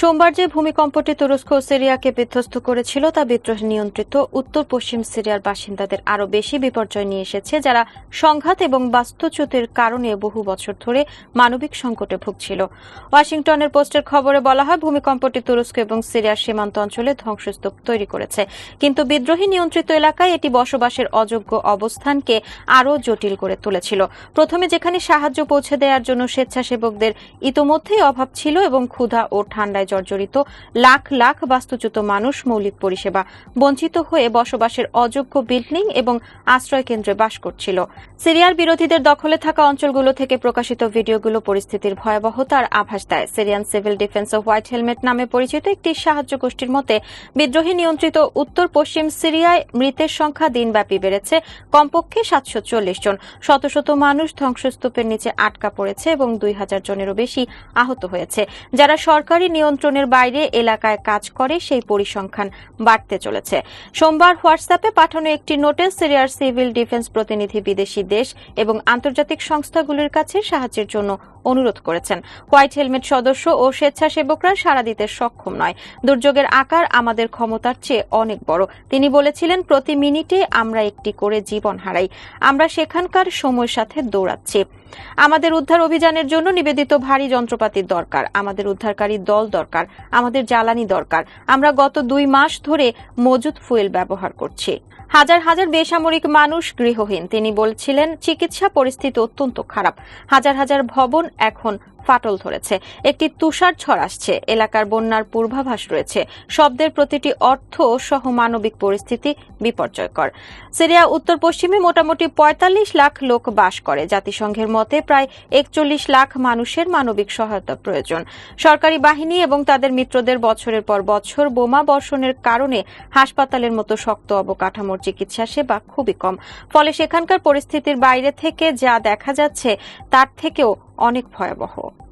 সোমবার যে ভূমিকম্পটি তুরস্ক ও সিরিয়াকে বিধ্বস্ত করেছিল তা বিদ্রোহ নিয়ন্ত্রিত উত্তর পশ্চিম সিরিয়ার বাসিন্দাদের আরও বেশি বিপর্যয় নিয়ে এসেছে, যারা সংঘাত এবং বাস্তুচ্যুতির কারণে বহু বছর ধরে মানবিক সংকটে ভুগছিল। ওয়াশিংটনের পোস্টের খবরে বলা হয়, ভূমিকম্পটি তুরস্ক এবং সিরিয়ার সীমান্ত অঞ্চলে ধ্বংসস্তূপ তৈরি করেছে। কিন্তু বিদ্রোহী নিয়ন্ত্রিত এলাকায় এটি বসবাসের অযোগ্য অবস্থানকে আরও জটিল করে তুলেছিল। প্রথমে যেখানে সাহায্য পৌঁছে দেওয়ার জন্য স্বেচ্ছাসেবকদের ইতোমধ্যেই অভাব ছিল এবং ক্ষুধা ও ঠান্ডায় জর্জরিত লাখ লাখ বাস্তুচ্যুত মানুষ মৌলিক পরিষেবা বঞ্চিত হয়ে বসবাসের অযোগ্য বিল্ডিং এবং আশ্রয় কেন্দ্রে বাস করছিল। সিরিয়ার বিরোধীদের দখলে থাকা অঞ্চলগুলো থেকে প্রকাশিত ভিডিওগুলো পরিস্থিতির ভয়াবহতার আভাস দেয়। সিরিয়ান সিভিল ডিফেন্স ও হোয়াইট হেলমেট নামে পরিচিত একটি সাহায্য গোষ্ঠীর মতে, বিদ্রোহী নিয়ন্ত্রিত উত্তর পশ্চিম সিরিয়ায় মৃতের সংখ্যা দিনব্যাপী বেড়েছে, কমপক্ষে সাতশো চল্লিশ জন। শত শত মানুষ ধ্বংসস্তূপের নিচে আটকা পড়েছে এবং দুই হাজার জনেরও বেশি আহত হয়েছে। যারা সরকারি নিয়ন্ত্রণের বাইরে এলাকায় কাজ করে সেই পরিসংখ্যান বাড়তে চলেছে। সোমবার হোয়াটসঅ্যাপে পাঠানো একটি নোটে সিরিয়ার সিভিল ডিফেন্স প্রতিনিধি বিদেশি দেশ এবং আন্তর্জাতিক সংস্থাগুলির কাছে সাহায্যের জন্য অনুরোধ করেছেন। হোয়াইট হেলমেট সদস্য ও স্বেচ্ছাসেবকরা সাড়া দিতে সক্ষম নয়। দুর্যোগের আকার আমাদের ক্ষমতার চেয়ে অনেক বড়। তিনি বলেছিলেন, প্রতি মিনিটে আমরা একটি করে জীবন হারাই। আমরা সেখানকার সময়ের সাথে দৌড়াচ্ছি। আমাদের উদ্ধার অভিযানের জন্য নিবেদিত ভারী যন্ত্রপাতির দরকার। আমাদের উদ্ধারকারী দল দরকার। আমাদের জ্বালানি দরকার। আমরা গত দুই মাস ধরে মজুদ ফুয়েল ব্যবহার করছি। হাজার হাজার বেসামরিক মানুষ গৃহহীন। তিনি বলছিলেন, চিকিৎসা পরিস্থিতি অত্যন্ত খারাপ। হাজার হাজার ভবন এখন ফাটল ধরেছে। একটি তুষার ঝড় আসছে। এলাকার বন্যার পূর্বাভাস রয়েছে। শব্দের প্রতিটি অর্থ সহ মানবিক পরিস্থিতি বিপর্যয়কর। সিরিয়া উত্তর পশ্চিমে মোটামুটি পঁয়তাল্লিশ লাখ লোক বাস করে। জাতিসংঘের মতে প্রায় একচল্লিশ লাখ মানুষের মানবিক সহায়তা প্রয়োজন। সরকারি বাহিনী এবং তাদের মিত্রদের বছরের পর বছর বোমা বর্ষণের কারণে হাসপাতালের মতো শক্ত অবকাঠামোর চিকিৎসা সেবা খুবই কম। ফলে সেখানকার পরিস্থিতির বাইরে থেকে যা দেখা যাচ্ছে, তার থেকেও অনেক ভয়াবহ।